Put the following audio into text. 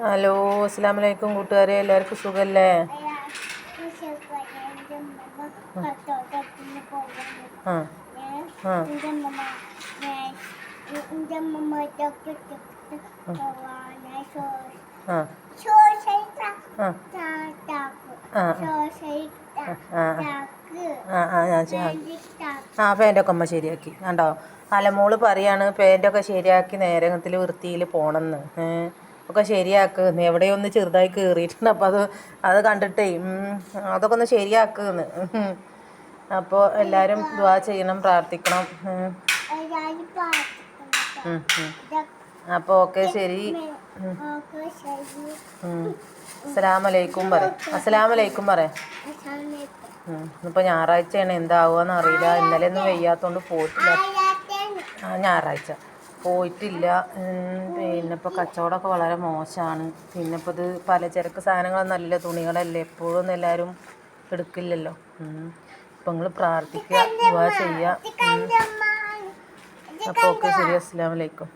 Hello അസ്സാം വലൈക്കും കൂട്ടുകാരെ എല്ലാവർക്കും സുഖമല്ലേ ആ ആ. ആ. അമ്മ ശരിയാക്കി. കണ്ടോ? അലമോൾ പറയാണ് പാന്റൊക്കെ ശരിയാക്കി നേരത്തിൽ വൃത്തിയിൽ പോണമെന്ന് ഏഹ് ഒക്കെ ശരിയാക്കുന്ന് എവിടെയൊന്ന് ചെറുതായി കയറിയിട്ടുണ്ട് അപ്പോൾ അത് അത് കണ്ടിട്ടേ അതൊക്കെ ഒന്ന് ശരിയാക്കുന്ന്. അപ്പോൾ എല്ലാവരും ദ്വാ ചെയ്യണം പ്രാർത്ഥിക്കണം. അപ്പോൾ ഓക്കെ ശരി. അസ്സലാമലൈക്കും പറ അസ്സലാമലൈക്കും പറ ഇന്നിപ്പോൾ ഞായറാഴ്ചയാണ്. എന്താവുക അറിയില്ല ഇന്നലെ ഒന്നും വയ്യാത്തതുകൊണ്ട് പോയിട്ടില്ല. ഞായറാഴ്ച. പോയിട്ടില്ല. പിന്നെ ഇപ്പോൾ കച്ചവടമൊക്കെ വളരെ മോശമാണ്. പിന്നെ ഇപ്പോൾ ഇത് പലചരക്ക് സാധനങ്ങളൊന്നല്ല തുണികളല്ലേ? എപ്പോഴും എല്ലാവരും എടുക്കില്ലല്ലോ. അപ്പം നിങ്ങൾ പ്രാർത്ഥിക്കുക ചെയ്യുക. അപ്പോൾ ഓക്കെ ശരി. അസ്സലാമലൈക്കും